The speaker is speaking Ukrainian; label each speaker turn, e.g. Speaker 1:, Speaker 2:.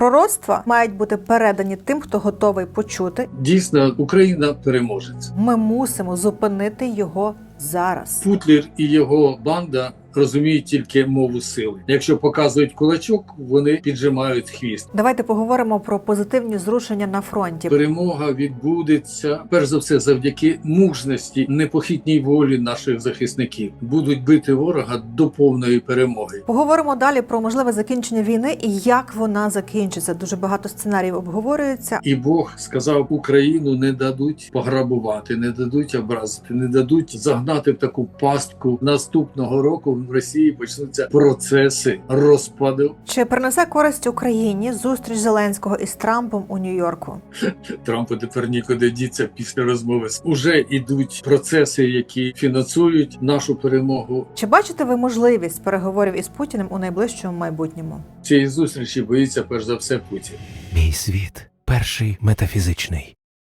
Speaker 1: Пророцтва мають бути передані тим, хто готовий почути.
Speaker 2: Дійсно, Україна переможець.
Speaker 1: Ми мусимо зупинити його зараз.
Speaker 2: Путлір і його банда розуміють тільки мову сили. Якщо показують кулачок, вони піджимають хвіст.
Speaker 1: Давайте поговоримо про позитивні зрушення на фронті.
Speaker 2: Перемога відбудеться перш за все завдяки мужності, непохитній волі наших захисників. Будуть бити ворога до повної перемоги.
Speaker 1: Поговоримо далі про можливе закінчення війни і як вона закінчиться. Дуже багато сценаріїв обговорюється.
Speaker 2: І Бог сказав, Україну не дадуть пограбувати, не дадуть образити, не дадуть загнати в таку пастку. Наступного року в Росії почнуться процеси розпаду.
Speaker 1: Чи принесе користь Україні зустріч Зеленського із Трампом у Нью-Йорку?
Speaker 2: Трампу тепер нікуди діться після розмови. Уже ідуть процеси, які фінансують нашу перемогу.
Speaker 1: Чи бачите ви можливість переговорів із Путіним у найближчому майбутньому?
Speaker 2: Цієї зустрічі боїться перш за все Путін.
Speaker 3: Мій світ перший метафізичний.